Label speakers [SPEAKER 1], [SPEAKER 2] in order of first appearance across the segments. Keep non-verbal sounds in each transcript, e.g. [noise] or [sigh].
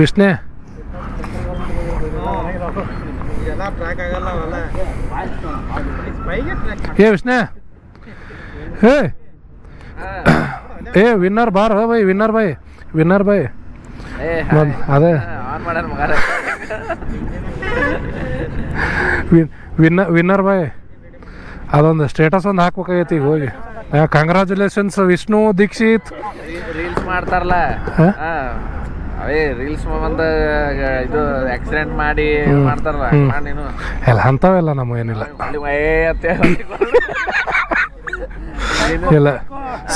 [SPEAKER 1] ವಿಷ್ಣೆ? ಏ ವಿಷ್ಣೆ? ಏ ಏ ವಿನ್ನರ್ ಬಾರ by winner by winner by ಅದೇ. ವಿನ್ನರ್ ವಿನ್ನರ್ ಬೈ ಅದೊಂದು ಸ್ಟೇಟಸ್ ಒಂದು ಹಾಕ್ಬೇಕಾಗೈತಿ ಈಗ ಹೋಗಿ ಕಂಗ್ರ್ಯಾಚುಲೇಷನ್ಸ್ ವಿಷ್ಣು ದೀಕ್ಷಿತ್.
[SPEAKER 2] ರೀಲ್ಸ್ ಮಾಡ್ತಾರಲ್ಲ. ಅವೇ ರೀಲ್ಸ್ ಬಂದ ಇದು ಆಕ್ಸಿಡೆಂಟ್ ಮಾಡಿ ಮಾಡ್ತಾರಲ್ಲ. ಮಾಡ್ ನೀನು.
[SPEAKER 1] ಎಲ್ಲ ಅಂಥವೆಲ್ಲ ನಮ್ಮ ಏನಿಲ್ಲ. ಇಲ್ಲ.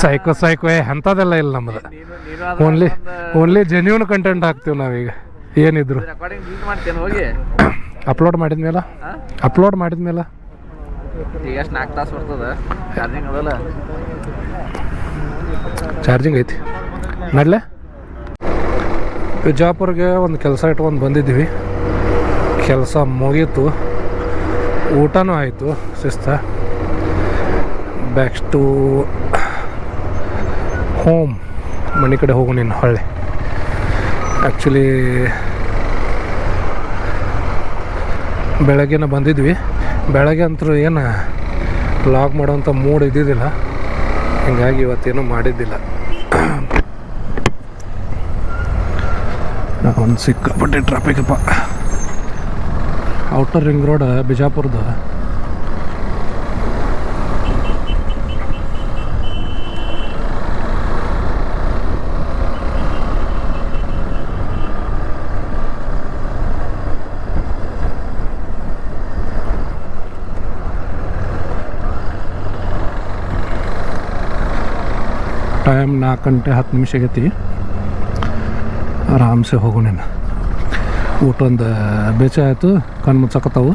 [SPEAKER 1] ಸೈಕೋ. ಸೈಕೋ ಏ ಅಂಥದ್ದೆಲ್ಲ ಇಲ್ಲ ನಮ್ಮದು
[SPEAKER 2] ನೀನು
[SPEAKER 1] ಓನ್ಲಿ ಓನ್ಲಿ ಜೆನ್ಯೂನ್ ಕಂಟೆಂಟ್ ಹಾಕ್ತೀವಿ ನಾವೀಗ. ಏನಿದ್ರು. ಅಪ್ಲೋಡ್ ಮಾಡಿದ್ಮೇಲೆ?
[SPEAKER 2] ಹಾ?
[SPEAKER 1] ಅಪ್ಲೋಡ್ ಮಾಡಿದ್ಮೇಲೆ?
[SPEAKER 2] ಈಗ ಎಷ್ಟು ನಾಲ್ಕು ತಾಸು ಬರ್ತದೆ. ಚಾರ್ಜಿಂಗ್ ಅದಲ್ಲ
[SPEAKER 1] ಚಾರ್ಜಿಂಗ್ ಐತಿ. ನಡ್ಲೆ? ಬಿಜಾಪುರ್ಗೆ ಒಂದು ಕೆಲಸ ಇಟ್ಕೊಂಡು ಬಂದಿದ್ದೀವಿ. ಕೆಲಸ ಮುಗೀತು. ಊಟನೂ ಆಯಿತು ಶಿಸ್ತ ಬ್ಯಾಕ್ಸ್ ಟು ಹೋಮ್ ಮನೆ ಕಡೆ ಹೋಗು ನೀನು, ಹೊಳ್ಳಿ. ಆ್ಯಕ್ಚುಲಿ ಬೆಳಗ್ಗೆನ ಬಂದಿದ್ವಿ. ಬೆಳಗ್ಗೆ ಅಂತೂ ಏನು ಲಾಗ್ ಮಾಡೋವಂಥ ಮೂಡ್ ಇದ್ದಿದ್ದಿಲ್ಲ. ಹಿಂಗಾಗಿ ಇವತ್ತೇನು ಮಾಡಿದ್ದಿಲ್ಲ. ಒಂದು ಸಿಕ್ಕಾಪಟ್ಟೆ ಟ್ರಾಫಿಕಪ್ಪ ಔಟರ್ ರಿಂಗ್ ರೋಡ್ ಬಿಜಾಪುರದ. ಟೈಮ್ ನಾಲ್ಕು ಗಂಟೆ ಹತ್ತು ನಿಮಿಷ ಆಗೈತಿ. ಆರಾಮ್ಸೆ ಹೋಗೋಣ ನೀನು. ಊಟ ಒಂದು ಬೇಚ ಆಯಿತು, ಕಣ್ಣು ಮುಚ್ಚಕತ್ತಾವು.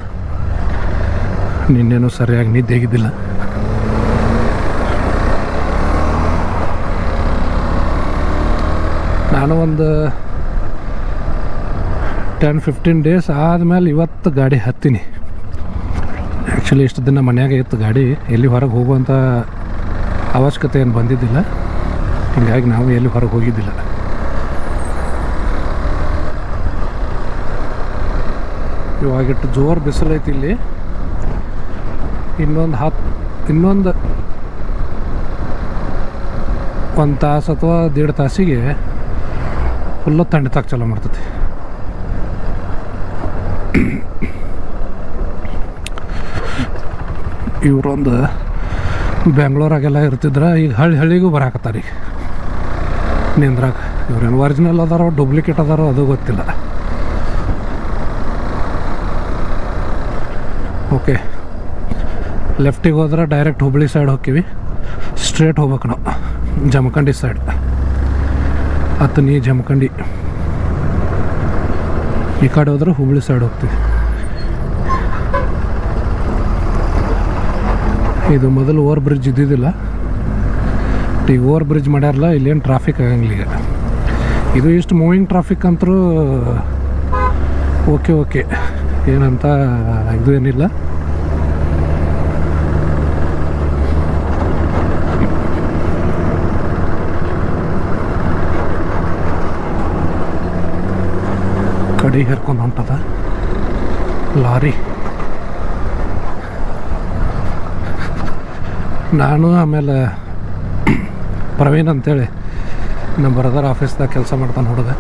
[SPEAKER 1] ನಿನ್ನೇನು ಸರಿಯಾಗಿ ನಿದ್ದೆ ಆಗಿದ್ದಿಲ್ಲ. ನಾನು ಒಂದು ಟೆನ್ ಫಿಫ್ಟೀನ್ ಡೇಸ್ ಆದಮೇಲೆ ಇವತ್ತು ಗಾಡಿ ಹತ್ತೀನಿ. ಆ್ಯಕ್ಚುಲಿ ಇಷ್ಟು ದಿನ ಮನೆಯಾಗೆ ಇತ್ತು ಗಾಡಿ. ಎಲ್ಲಿ ಹೊರಗೆ ಹೋಗುವಂಥ ಅವಶ್ಯಕತೆ ಏನು ಬಂದಿದ್ದಿಲ್ಲ. ಹೀಗಾಗಿ ನಾವು ಎಲ್ಲಿ ಹೊರಗೆ ಹೋಗಿದ್ದಿಲ್ಲ. ಇವಾಗಿಟ್ಟು ಜೋರು ಬಿಸಿಲೈತಿ ಇಲ್ಲಿ. ಇನ್ನೊಂದು ಹತ್ತು ಇನ್ನೊಂದು ಒಂದು ತಾಸು ಅಥವಾ ದೇಡ್ ತಾಸಿಗೆ ಫುಲ್ಲು ತಂಡಿತಾಗ ಚಾಲೂ ಮಾಡ್ತೈತಿ. ಇವರೊಂದು ಬೆಂಗ್ಳೂರಾಗೆಲ್ಲ ಇರ್ತಿದ್ರೆ, ಈಗ ಹಳ್ಳಿ ಹಳ್ಳಿಗೂ ಬರಾಕತ್ತಾರೀಗ ನಿಂದ್ರಾಗ. ಇವ್ರೇನು ಒರಿಜಿನಲ್ ಅದಾರೋ ಡೂಪ್ಲಿಕೇಟ್ ಅದಾರೋ ಅದು ಗೊತ್ತಿಲ್ಲ. ಓಕೆ. ಲೆಫ್ಟಿಗೆ ಹೋದ್ರೆ ಡೈರೆಕ್ಟ್ ಹುಬ್ಳಿ ಸೈಡ್ ಹೋಗ್ತೀವಿ. ಸ್ಟ್ರೇಟ್ ಹೋಗ್ಬೇಕು ನಾವು. ಜಮಖಂಡಿ ಸೈಡ್ ನೀ ಜಮಖಂಡಿ. ಈ ಕಡೆ ಹೋದ್ರೆ ಹುಬ್ಳಿ ಸೈಡ್ ಹೋಗ್ತೀವಿ. ಇದು ಮೊದಲು ಓವರ್ ಬ್ರಿಡ್ಜ್ ಇದ್ದಿದ್ದಿಲ್ಲ. ಈ ಓವರ್ ಬ್ರಿಡ್ಜ್ ಮಾಡ್ಯಾರಲ್ಲ, ಇಲ್ಲೇನು ಟ್ರಾಫಿಕ್ ಆಗಂಗಿಲ್ಲ ಈಗ. ಇದು ಇಷ್ಟು ಮೂವಿಂಗ್ ಟ್ರಾಫಿಕ್ ಅಂತರೂ ಓಕೆ ಓಕೆ. ಏನಂತ ಇದು ಏನಿಲ್ಲ ಕಡಿ ಹೇರ್ಕೊಂಡು ಹೊಂಟದ ಲಾರಿ. ನಾನು ಆಮೇಲೆ ಪ್ರವೀಣ್ ಅಂತೇಳಿ ನಮ್ಮ ಬ್ರದರ್ ಆಫೀಸ್ದಾಗ ಕೆಲಸ ಮಾಡ್ತಾನೆ ಹೊಡೆದೆ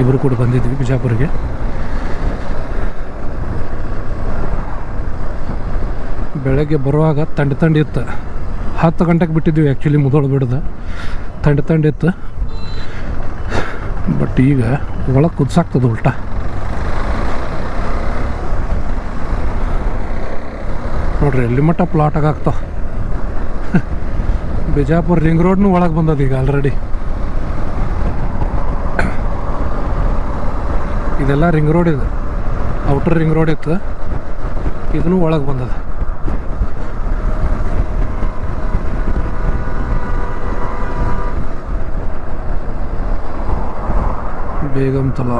[SPEAKER 1] ಇಬ್ಬರು ಕೂಡ ಬಂದಿದ್ವಿ ಬಿಜಾಪುರಿಗೆ. ಬೆಳಗ್ಗೆ ಬರುವಾಗ ತಂಡ ತಂಡ ಇತ್ತು. ಹತ್ತು ಗಂಟೆಗೆ ಬಿಟ್ಟಿದ್ವಿ ಆ್ಯಕ್ಚುಲಿ ಮುದೋಳು ಬಿಡ್ದ. ತಂಡ ಇತ್ತು. ಬಟ್ ಈಗ ಒಳಗೆ ಕುದ್ಸಾಕ್ತದ ಉಲ್ಟಾ. ನೋಡ್ರಿ, ಎಲ್ಲಿ ಮಟ್ಟ ಪ್ಲಾಟಾಗಿ ಆಗ್ತಾವೆ ಬಿಜಾಪುರ ರಿಂಗ್ ರೋಡ್ನು ಒಳಗೆ ಬಂದದ ಈಗ ಆಲ್ರೆಡಿ ಇದೆಲ್ಲ ರಿಂಗ್ ರೋಡ್ ಇದೆ. ಔಟರ್ ರಿಂಗ್ ರೋಡ್ ಇತ್ತು. ಇದನ್ನು ಒಳಗೆ ಬಂದದ. ಬೇಗಮ್ ತಲಾ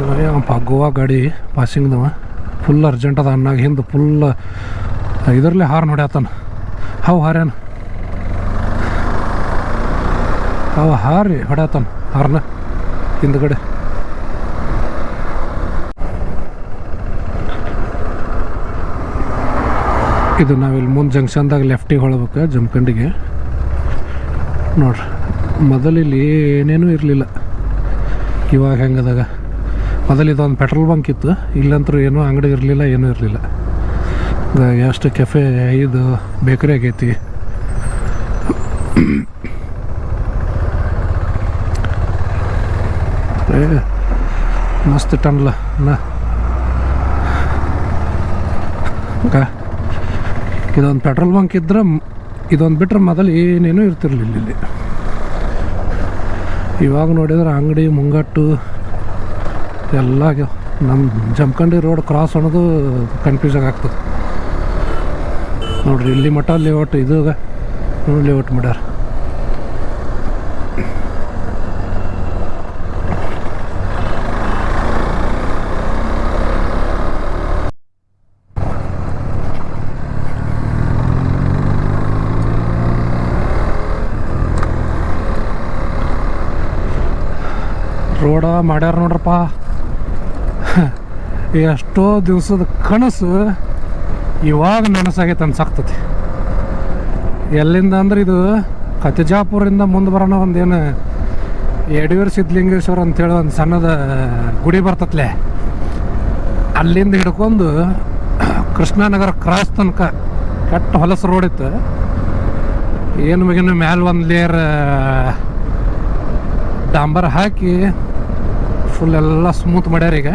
[SPEAKER 1] ಇವ ಗೋವಾ ಗಾಡಿ ಪಾಸಿಂಗ್ದವ ಫುಲ್ ಅರ್ಜೆಂಟ್ ಅದ ಅನ್ನಾಗ ಹಿಂದೆ ಫುಲ್ ಇದರಲ್ಲಿ ಹಾರ್ನ್ ಹೊಡ್ಯಾತಾನ ಹಾವು ಹಾರ್ಯಾನ? ಅವ ಹಾರಿ ಹೊಡ್ಯಾತಾನ ಹಾರ್ನ ಹಿಂದ್ಗಡೆ. ಇದು ನಾವಿಲ್ಲಿ ಮುಂದೆ ಜಂಕ್ಷನ್ದಾಗ ಲೆಫ್ಟಿಗೆ ಹೊಳಬೇಕು, ಜಮಖಂಡಿಗೆ. ನೋಡ್ರಿ, ಮೊದಲಿಲ್ಲಿ ಏನೇನೂ ಇರಲಿಲ್ಲ. ಇವಾಗ ಹೆಂಗದಾಗ? ಮೊದಲು ಇದೊಂದು ಪೆಟ್ರೋಲ್ ಬಂಕ್ ಇತ್ತು. ಇಲ್ಲಂತರೂ ಏನೂ ಅಂಗಡಿ ಇರಲಿಲ್ಲ, ಏನೂ ಇರಲಿಲ್ಲ. ಎಷ್ಟು ಕೆಫೆ ಇದು ಬೇಕರಿ ಆಗೈತಿ. ಮಸ್ತ್ ಟನ್ಲ. ಇದೊಂದು ಪೆಟ್ರೋಲ್ ಬಂಕ್ ಇದ್ರೆ ಇದೊಂದು ಬಿಟ್ರೆ ಮೊದಲು ಏನೇನೂ ಇರ್ತಿರ್ಲಿಲ್ಲ ಇಲ್ಲಿ. ಇವಾಗ ನೋಡಿದ್ರೆ ಅಂಗಡಿ, ಮುಂಗಟ್ಟು ಎಲ್ಲ ನಮ್ಮ ಜಮಖಂಡಿ ರೋಡ್ ಕ್ರಾಸ್ ಅನ್ನೋದು ಕನ್ಫ್ಯೂಷನ್ ಆಗ್ತದೆ. ನೋಡ್ರಿ, ಇಲ್ಲಿ ಮಠ ಲೇಔಟ್ ಇದು ಲೇಔಟ್ ಮಾಡ್ಯಾರ. ರೋಡ ಮಾಡ್ಯಾರ ನೋಡ್ರಪ್ಪ. [laughs] ಎಷ್ಟೋ ದಿವಸದ ಕನಸು ಇವಾಗ ನನಸಾಗೈತೆ ಅನ್ಸಾಕ್ತತಿ ಎಲ್ಲಿಂದ ಅಂದ್ರೆ ಇದು ಕತಿಜಾಪುರಿಂದ ಮುಂದೆ ಬರೋಣ ಒಂದೇನು ಯಡಿಯೂರು ಸಿದ್ಧಲಿಂಗೇಶ್ವರ ಅಂತೇಳಿ ಒಂದು ಸಣ್ಣದ ಗುಡಿ ಬರ್ತತ್ಲೆ. ಅಲ್ಲಿಂದ ಹಿಡ್ಕೊಂಡು [clears throat] ಕೃಷ್ಣಾನಗರ ಕ್ರಾಸ್ ತನಕ ಕೆಟ್ಟ ಹೊಲಸು ರೋಡ್ ಇತ್ತು. ಏನು ಮಗಿನ ಮ್ಯಾಲ ಒಂದು ಲೇಯರ್ ಡಾಂಬರ್ ಹಾಕಿ ಫುಲ್ ಎಲ್ಲ ಸ್ಮೂತ್ ಮಾಡ್ಯಾರ ಈಗ.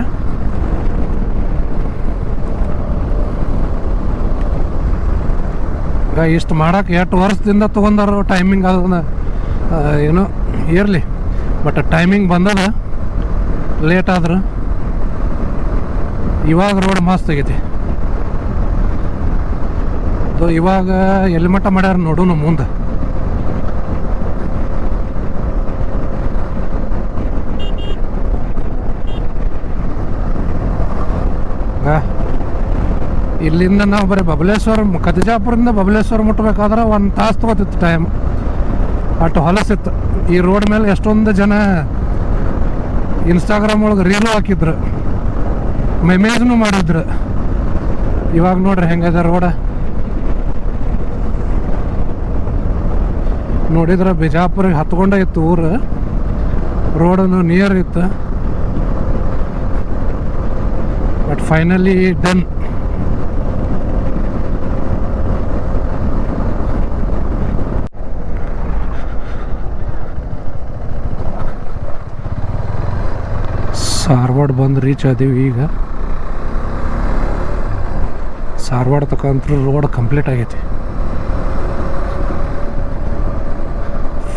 [SPEAKER 1] ಈಗ ಇಷ್ಟು ಮಾಡಕ್ಕೆ ಎಷ್ಟು ವರ್ಷದಿಂದ ತೊಗೊಂಡಾರ ಟೈಮಿಂಗ್ ಅದನ್ನ ಏನು, ಇರಲಿ. ಬಟ್ ಟೈಮಿಂಗ್ ಬಂದದ ಲೇಟ್ ಆದ್ರೆ. ಇವಾಗ ರೋಡ್ ಮಸ್ತ್ ಆಗೈತಿ. ಇವಾಗ ಎಲ್ಲಿ ಮಟ್ಟ ಮಾಡ್ಯಾರ ನೋಡೋಣ ಮುಂದೆ. ಇಲ್ಲಿಂದ ನಾವು ಬರೀ ಬಬಲೇಶ್ವರ ಕತಿಜಾಪುರದಿಂದ ಬಬಲೇಶ್ವರ ಮುಟ್ಟಬೇಕಾದ್ರೆ ಒಂದು ತಾಸು ತಗೋತಿತ್ತು ಟೈಮ್ ಅಷ್ಟು ಹೊಲಸಿತ್ತು. ಈ ರೋಡ್ ಮೇಲೆ ಎಷ್ಟೊಂದು ಜನ ಇನ್ಸ್ಟಾಗ್ರಾಮ್ ಒಳಗೆ ರೀಲು ಹಾಕಿದ್ರು. ಮೆಮೇಜ್ನು ಮಾಡಿದ್ರು. ಇವಾಗ ನೋಡ್ರಿ ಹೆಂಗದ ರೋಡ ನೋಡಿದ್ರೆ ಬಿಜಾಪುರಿಗೆ ಹತ್ಕೊಂಡೇ ಇತ್ತು ಊರು. ರೋಡನ್ನು ನಿಯರ್ ಇತ್ತು. ಬಟ್ ಫೈನಲಿ ಡನ್ ಸಾರ್ವಾಡ್ ಬಂದು ರೀಚ್ ಆದೀವಿ ಈಗ. ಸಾರ್ವಾಡ್ ತಕ್ಕಂತರ ರೋಡ್ ಕಂಪ್ಲೀಟ್ ಆಗೈತಿ.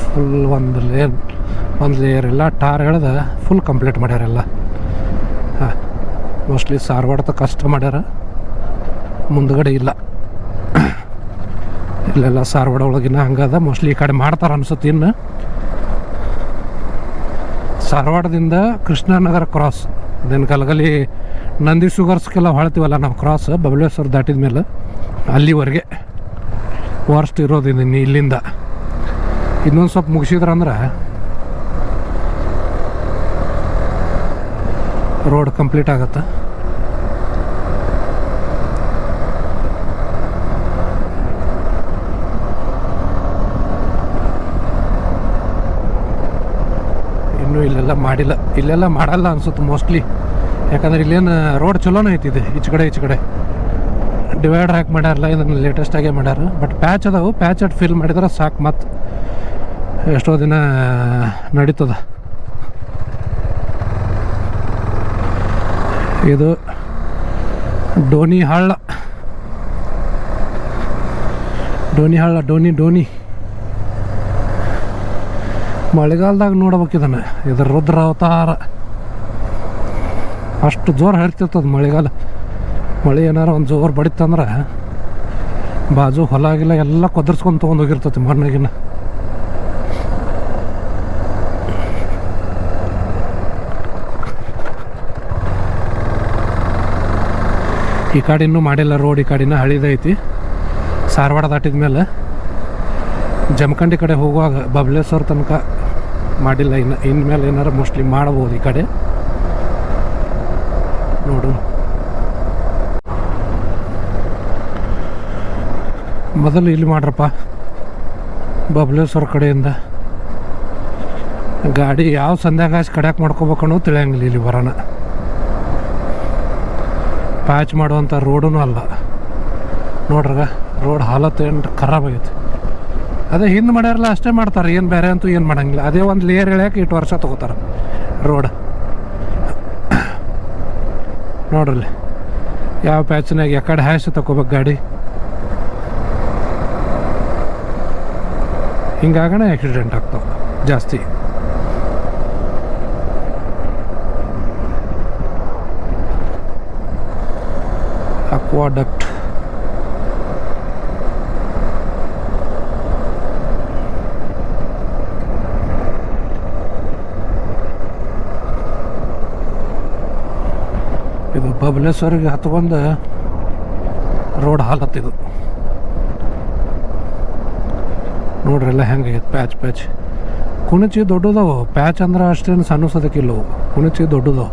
[SPEAKER 1] ಫುಲ್ ಒಂದು ಲೇನ್ ಒಂದು ಲೇಯರ್ ಎಲ್ಲ ಟಾರ್ ಹೇಳ್ದ ಫುಲ್ ಕಂಪ್ಲೀಟ್ ಮಾಡ್ಯಾರೆಲ್ಲ ಹಾಂ ಮೋಸ್ಟ್ಲಿ ಸಾರ್ವಾಡ್ ತಕ್ಕ ಕಷ್ಟ ಮಾಡ್ಯಾರ. ಮುಂದ್ಗಡೆ ಇಲ್ಲ. ಇಲ್ಲೆಲ್ಲ ಸಾರ್ವಾಡ ಒಳಗಿನ ಹಂಗದ ಮೋಸ್ಟ್ಲಿ ಈ ಕಡೆ ಮಾಡ್ತಾರ ಅನ್ಸುತ್ತೆ ಇನ್ನು. ಸಾರವಾಡದಿಂದ ಕೃಷ್ಣನಗರ ಕ್ರಾಸ್ ದೆನ್ ಕಲಗಲಿ ನಂದಿ ಶುಗರ್ಸ್ಗೆಲ್ಲ ಹೊಳ್ತೀವಲ್ಲ ನಾವು ಕ್ರಾಸ್ ಬಬಲೇಶ್ವರ ದಾಟಿದ ಮೇಲೆ ಅಲ್ಲಿವರೆಗೆ ವರ್ಸ್ಟ್ ಇರೋದಿದ್ದೀನಿ ಇಲ್ಲಿಂದ. ಇನ್ನೊಂದು ಸ್ವಲ್ಪ ಮುಗಿಸಿದ್ರಂದ್ರೆ ರೋಡ್ ಕಂಪ್ಲೀಟ್ ಆಗತ್ತೆ. ಇನ್ನೂ ಇಲ್ಲೆಲ್ಲ ಮಾಡಿಲ್ಲ, ಇಲ್ಲೆಲ್ಲ ಮಾಡಲ್ಲ ಅನ್ಸುತ್ತೆ ಮೋಸ್ಟ್ಲಿ ಯಾಕಂದ್ರೆ ಇಲ್ಲೇನು ರೋಡ್ ಚಲೋನೇ ಐತಿದೆ, ಈಚೆ ಕಡೆ ಈಚೆ ಕಡೆ. ಡಿವೈಡರ್ ಹಾಕಿ ಮಾಡ್ಯಾರಲ್ಲ, ಇದನ್ನು ಲೇಟೆಸ್ಟಾಗೇ ಮಾಡ್ಯಾರ. ಬಟ್ ಪ್ಯಾಚ್ ಅದಾವು ಪ್ಯಾಚ್ ಅಟ್ ಫಿಲ್ ಮಾಡಿದ್ರೆ ಸಾಕು ಮತ್ತು ಎಷ್ಟೋ ದಿನ ನಡೀತದ. ಇದು ಡೋನಿ ಹಳ್ಳ. ಡೋನಿ ಹಳ್ಳ, ಡೋನಿ ಡೋನಿ. ಮಳೆಗಾಲದಾಗ ನೋಡ್ಬೇಕು ಇದನ್ನು. ಇದ್ರ ರುದ್ರ ಅವತಾರ ಅಷ್ಟು ಜೋರು ಹರಿತಿರ್ತದ ಮಳೆಗಾಲ. ಮಳೆ ಏನಾರ ಒಂದು ಜೋರು ಬಡಿತಂದ್ರೆ ಬಾಜು ಹೊಲ ಆಗಿಲ್ಲ ಎಲ್ಲ ಕೊದರ್ಸ್ಕೊಂಡು ತೊಗೊಂಡು ಹೋಗಿರ್ತೈತಿ ಮಣ್ಣಾಗಿನ. ಈ ಕಡೆ ಇನ್ನೂ ಮಾಡಿಲ್ಲ ರೋಡ್, ಈ ಕಡೆನ ಹಳಿದೈತಿ ಸಾರವಾಡ ದಾಟಿದ ಮೇಲೆ ಜಮಖಂಡಿ ಕಡೆ ಹೋಗುವಾಗ ಬಬಲೇಶ್ವರ ತನಕ ಮಾಡಿಲ್ಲ, ಇನ್ನು ಇನ್ಮೇಲೆ ಏನಾರು ಮೋಸ್ಟ್ಲಿ ಮಾಡ್ಬೋದು ಈ ಕಡೆ. ನೋಡು ಮೊದಲು ಇಲ್ಲಿ ಮಾಡ್ರಪ್ಪ. ಬಬ್ಲೇಶ್ವರ ಕಡೆಯಿಂದ. ಗಾಡಿ ಯಾವ ಸಂಧ್ಯಾಗಾಸ್ ಕಡೆಯಾಕ್ ಮಾಡ್ಕೋಬೇಕು ಅನ್ನೋದು ತಿಳಿಯಂಗಿಲ್ಲ ಇಲ್ಲಿ ಬರೋಣ. ಪ್ಯಾಚ್ ಮಾಡುವಂಥ ರೋಡೂ ಅಲ್ಲ. ನೋಡ್ರಗ ರೋಡ್ ಹಾಲತ್ತು ಏನು ಖರಾಬ್ ಆಗೈತಿ. ಅದೇ ಹಿಂದೆ ಮಾಡ್ಯಾರಲ್ಲ ಅಷ್ಟೇ ಮಾಡ್ತಾರೆ, ಏನು ಬೇರೆ ಅಂತೂ ಏನು ಮಾಡಂಗಿಲ್ಲ. ಅದೇ ಒಂದು ಲೇಯರ್ ಎಳ್ಯಾಕೆ ಇಟ್ಟು ವರ್ಷ ತೊಗೋತಾರೆ ರೋಡ್ [coughs] ನೋಡ್ರಲ್ಲಿ ಯಾವ ಪ್ಯಾಚ್ನಾಗ ಯಾಕಡೆ ಹ್ಯಾಶ್ ತಗೋಬೇಕು ಗಾಡಿ? ಹಿಂಗಾಗಣ ಆಕ್ಸಿಡೆಂಟ್ ಆಗ್ತಾವೆ, ಜಾಸ್ತಿ. ಅಕ್ವಾಡಕ್ಟ್ ಇದು ಬಬಲೇಶ್ವರಿಗೆ ಹತ್ಕೊಂಡು ರೋಡ್ ಹಾಲತ್ತಿದು ನೋಡ್ರೆಲ್ಲ ಹೆಂಗೈತೆ ಪ್ಯಾಚ್ ಪ್ಯಾಚ್. ಕುಣಿಚಿ ದೊಡ್ಡದವು. ಪ್ಯಾಚ್ ಅಂದ್ರೆ ಅಷ್ಟೇನು ಸಣ್ಣ ಕುಣಿಚಿ ಕುಣಚಿ ದೊಡ್ಡದವು.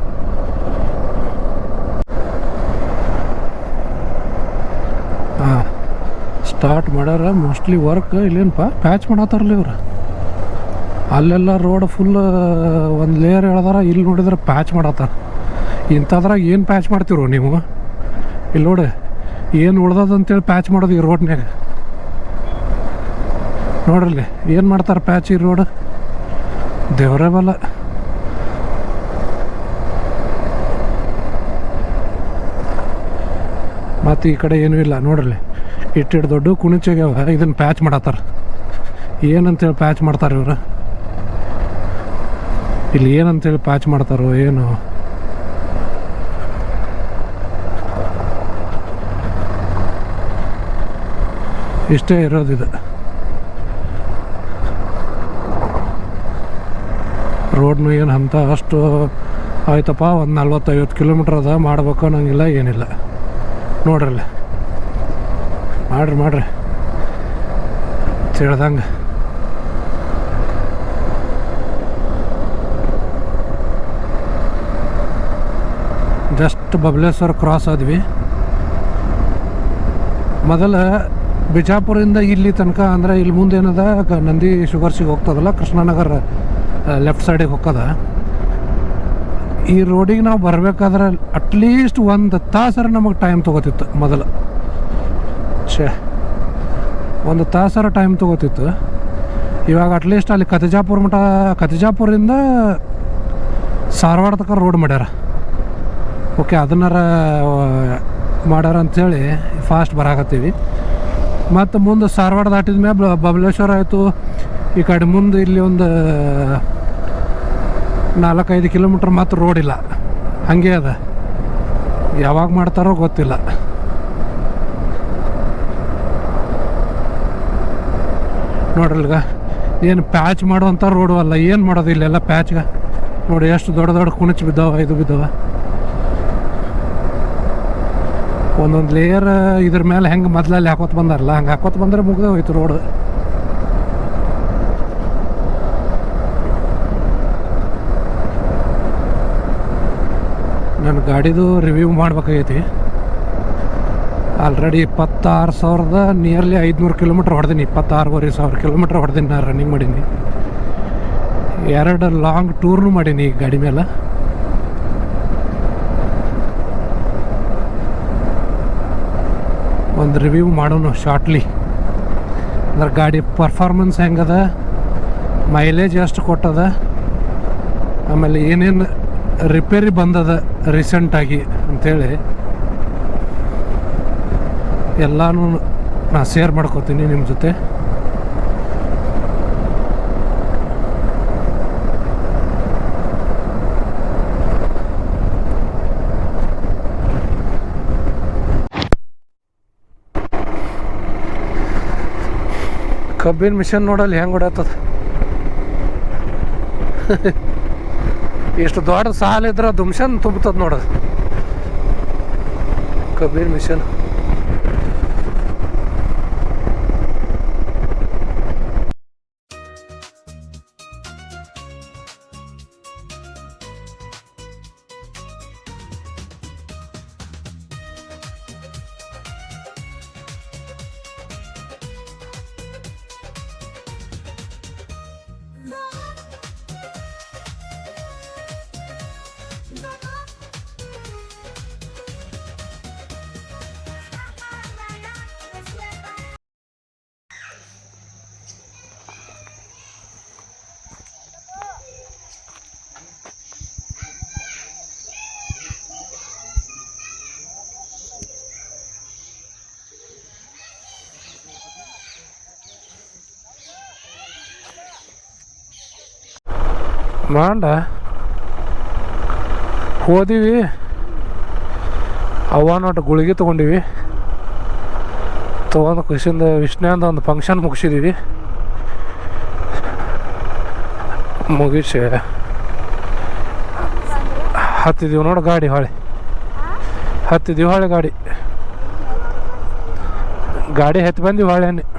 [SPEAKER 1] ಹಾಂ ಸ್ಟಾರ್ಟ್ ಮಾಡ್ಯಾರ. ಮೋಸ್ಟ್ಲಿ ವರ್ಕ್ ಇಲ್ಲೇನಪ್ಪ ಪ್ಯಾಚ್ ಮಾಡತ್ತಾರಲ್ಲ ಇವ್ರು. ಅಲ್ಲೆಲ್ಲ ರೋಡ್ ಫುಲ್ ಒಂದು ಲೇಯರ್ ಹೇಳ್ದಾರ ಇಲ್ಲಿ ನೋಡಿದ್ರೆ ಪ್ಯಾಚ್ ಮಾಡತ್ತಾರ ಇಂಥದ್ರಾಗ ಏನು ಪ್ಯಾಚ್ ಮಾಡ್ತಿರೋ ನೀವು? ಇಲ್ಲಿ ನೋಡಿ, ಏನು ಉಳ್ದದಂತೇಳಿ ಪ್ಯಾಚ್ ಮಾಡೋದು ಈ ರೋಡ್ನಾಗ ನೋಡ್ರಲ್ಲಿ, ಏನು ಮಾಡ್ತಾರೆ ಪ್ಯಾಚ್ ಈ ರೋಡ್ ದೇವರೇ ಬಲ್ಲ. ಮತ್ತು ಈ ಕಡೆ ಏನೂ ಇಲ್ಲ, ನೋಡ್ರಲ್ಲಿ. ಇಟ್ಟಿಟ್ಟು ದೊಡ್ಡ ಕುಣಿಚಾಗ್ಯಾವ ಇದನ್ನು ಪ್ಯಾಚ್ ಮಾಡತ್ತಾರ. ಏನಂತೇಳಿ ಪ್ಯಾಚ್ ಮಾಡ್ತಾರೆ ಇವರು? ಇಲ್ಲಿ ಏನಂತೇಳಿ ಪ್ಯಾಚ್ ಮಾಡ್ತಾರೋ, ಏನು? ಇಷ್ಟೇ ಇರೋದಿದೆ ರೋಡ್ನು ಏನು ಅಂತ ಅಷ್ಟು ಆಯ್ತಪ್ಪ, ಒಂದು ನಲ್ವತ್ತೈವತ್ತು ಕಿಲೋಮೀಟ್ರ್ ಅದ, ಮಾಡ್ಬೇಕು ಅನ್ನೋಂಗಿಲ್ಲ, ಏನಿಲ್ಲ. ನೋಡ್ರಲ್ಲ. ಮಾಡ್ರಿ ಮಾಡ್ರಿ. ತಿಳ್ದಂಗೆ. ಜಸ್ಟ್ ಬಬ್ಲೇಶ್ವರ ಕ್ರಾಸ್ ಆದ್ವಿ. ಮೊದಲ ಬಿಜಾಪುರಿಂದ ಇಲ್ಲಿ ತನಕ ಅಂದರೆ ಇಲ್ಲಿ ಮುಂದೆ ಏನದ ನಂದಿ ಶುಗರ್ಸಿಗೆ ಹೋಗ್ತದಲ್ಲ, ಕೃಷ್ಣನಗರ ಲೆಫ್ಟ್ ಸೈಡಿಗೆ ಹೋಗ್ತದ. ಈ ರೋಡಿಗೆ ನಾವು ಬರಬೇಕಾದ್ರೆ ಅಟ್ಲೀಸ್ಟ್ ಒಂದು ತಾಸರ ನಮಗೆ ಟೈಮ್ ತೊಗೋತಿತ್ತು ಮೊದಲು. ಛೇ, ಒಂದು ತಾಸರ ಟೈಮ್ ತೊಗೋತಿತ್ತು. ಇವಾಗ ಅಟ್ಲೀಸ್ಟ್ ಅಲ್ಲಿ ಕತಿಜಾಪುರ ಮಠ ಕತಿಜಾಪುರದಿಂದ ಧಾರವಾಡ ತನಕ ರೋಡ್ ಮಾಡ್ಯಾರ. ಓಕೆ ಅದನ್ನಾರ ಮಾಡ್ಯಾರ ಅಂಥೇಳಿ ಫಾಸ್ಟ್ ಬರಾಕತ್ತೀವಿ. ಮತ್ತು ಮುಂದೆ ಧಾರವಾಡ ದಾಟಿದ ಮೇಲೆ ಬಬಲೇಶ್ವರ ಆಯಿತು. ಈ ಕಡೆ ಮುಂದೆ ಇಲ್ಲಿ ಒಂದು, ನಾಲ್ಕೈದು ಕಿಲೋಮೀಟ್ರ್ ಮತ್ತು ರೋಡ್ ಇಲ್ಲ. ಹಾಗೆ ಅದ. ಯಾವಾಗ ಮಾಡ್ತಾರೋ ಗೊತ್ತಿಲ್ಲ. ನೋಡ್ರಿಲ್ಗ, ಏನು ಪ್ಯಾಚ್ ಮಾಡುವಂಥ ರೋಡು ಅಲ್ಲ, ಏನು ಮಾಡೋದು ಇಲ್ಲೆಲ್ಲ ಪ್ಯಾಚ್ಗೆ ನೋಡಿ, ಎಷ್ಟು ದೊಡ್ಡ ದೊಡ್ಡ ಕುಣಿಚ್ ಬಿದ್ದಾವ, ಇದು ಬಿದ್ದಾವ. ಒಂದೊಂದು ಲೇಯರ್ ಇದ್ರ ಮೇಲೆ ಹೆಂಗೆ ಮೊದಲಲ್ಲಿ ಹಾಕೋತ್ ಬಂದಾರಲ್ಲ, ಹಂಗೆ ಹಾಕೋತ್ ಬಂದ್ರೆ ಮುಗ್ದೆ ಹೋಯ್ತು ರೋಡ್ ನನ್ನ ಗಾಡಿದು ರಿವ್ಯೂ ಮಾಡ್ಬೇಕಾಗೈತಿ. ಆಲ್ರೆಡಿ ಇಪ್ಪತ್ತಾರು ಸಾವಿರದ ನಿಯರ್ಲಿ ಐದುನೂರು ಕಿಲೋಮೀಟ್ರ್ ಹೊಡೆದೀನಿ, ಇಪ್ಪತ್ತಾರೂವರೆ ಸಾವಿರ ಕಿಲೋಮೀಟ್ರ್ ಹೊಡೆದೀನಿ ನಾನು ರನ್ನಿಂಗ್ ಮಾಡೀನಿ. ಎರಡು ಲಾಂಗ್ ಟೂರ್ನು ಮಾಡೀನಿ ಈ ಗಾಡಿ ಮೇಲೆ ಒಂದು ರಿವ್ಯೂ ಮಾಡೋಣ ಶಾರ್ಟ್ಲಿ ಅಂದ್ರೆ ಗಾಡಿ ಪರ್ಫಾರ್ಮೆನ್ಸ್ ಹೆಂಗದ ಮೈಲೇಜ್ ಎಷ್ಟು ಕೊಟ್ಟದ, ಆಮೇಲೆ ಏನೇನು ರಿಪೇರಿ ಬಂದದ ರೀಸೆಂಟಾಗಿ ಅಂಥೇಳಿ ಎಲ್ಲನೂ ನಾ ಶೇರ್ ಮಾಡ್ಕೋತೀನಿ ನಿಮ್ಮ ಜೊತೆ. ಕಬ್ಬಿನ ಮಿಷನ್ ನೋಡಲ್ಲಿ ಹೆಂಗೆ ಹೊಡತ್ತದ ಎಷ್ಟು ದೊಡ್ಡ ಸಾಲ ಇದ್ರೆ ದುಮ್ಶನ್ ತುಂಬತದ ನೋಡೋದು ಕಬ್ಬಿನ ಮಿಷನ್. ಮಾಂಡ. ಹೋದಿವಿ. ಅವ ನೋಟ ಗುಳಿಗೆ ತೊಗೊಂಡಿವಿ. ತೊಗೊಂಡು ಖುಷಿಯಿಂದ ವಿಷ್ಣುಂದ ಒಂದು ಫಂಕ್ಷನ್ ಮುಗಿಸಿದೀವಿ. ಮುಗಿಸಿ. ಹತ್ತಿದೀವಿ ನೋಡು ಗಾಡಿ ಹೊಳೆ. ಹತ್ತಿದೀವಿ ಹೊಳೆ ಗಾಡಿ. ಗಾಡಿ ಹತ್ತಿ ಬಂದೀವಿ ಹೊಳೆ